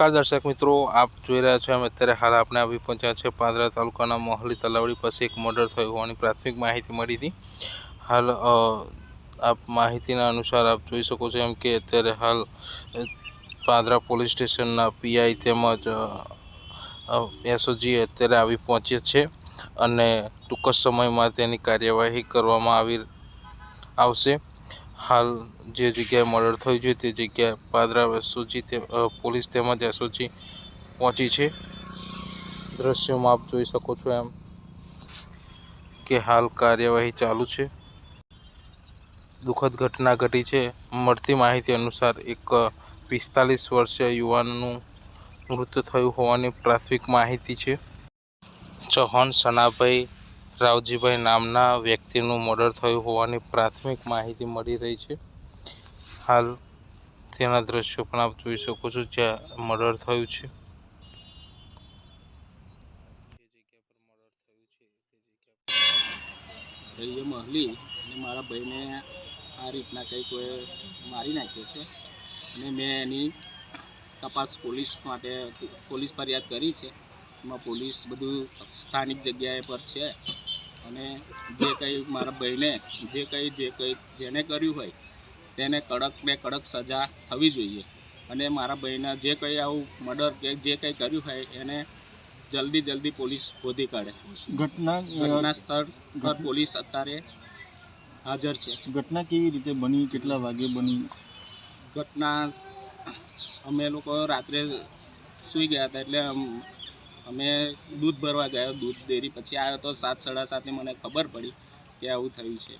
નમસ્કાર દર્શક મિત્રો, આપ જોઈ રહ્યા છો અમે અત્યારે હાલ આપણે આવી પહોંચ્યા છે પાદરા તાલુકાના મોહલી તલાવડી પાસે એક મર્ડર થયું હોવાની પ્રાથમિક માહિતી મળી હતી. હાલ આપ માહિતીના અનુસાર આપ જોઈ શકો છો એમ કે અત્યારે હાલ પાંદરા પોલીસ સ્ટેશનના પીઆઈ તેમજ એસઓજી અત્યારે આવી પહોંચે છે અને ટૂંક સમયમાં તેની કાર્યવાહી કરવામાં આવી, આવશે. હાલ જે જગ્યાએ મર્ડર થયું છે તે જગ્યાએ પાદરા એસઓજી પોલીસ તેમજ એસઓજી પહોંચી છે. દ્રશ્યમાં આપ જોઈ શકો છો એમ કે હાલ કાર્યવાહી ચાલુ છે. દુઃખદ ઘટના ઘટી છે. મળતી માહિતી અનુસાર એક પિસ્તાલીસ વર્ષીય યુવાનનું મૃત્યુ થયું હોવાની પ્રાથમિક માહિતી છે. ચૌહાણ સનાભાઈ રાવજીભાઈ નામના વ્યક્તિનું મર્ડર થયું હોવાની પ્રાથમિક માહિતી મળી રહી છે. હાલ તેના દ્રશ્યો પણ આપ જોઈ શકો છો જ્યાં મર્ડર થયું છે. અને મારા ભાઈને આ રીતના કંઈક કોઈ મારી નાખ્યો છે. અને મેં એની તપાસ પોલીસ માટે, પોલીસ ફરિયાદ કરી છે. એમાં પોલીસ બધું સ્થાનિક જગ્યાએ પર છે. અને જે કંઈ મારા ભાઈને જે કંઈ જે કંઈ જેને કર્યું હોય તેને કડક ને કડક સજા થવી જોઈએ. અને મારા ભાઈના જે કંઈ આવું મર્ડર કે જે કંઈ કર્યું હોય એને જલ્દી જલ્દી પોલીસ શોધી કાઢે. ઘટના ઘટના સ્થળ પર પોલીસ અત્યારે હાજર છે. ઘટના કેવી રીતે બની? કેટલા વાગે બની? ઘટના અમે લોકો રાત્રે સૂઈ ગયા હતા એટલે અમે દૂધ ભરવા ગયા, દૂધ ડેરી. પછી આવ્યો તો સાત, સાડા સાતે મને ખબર પડી કે આવું થયું છે.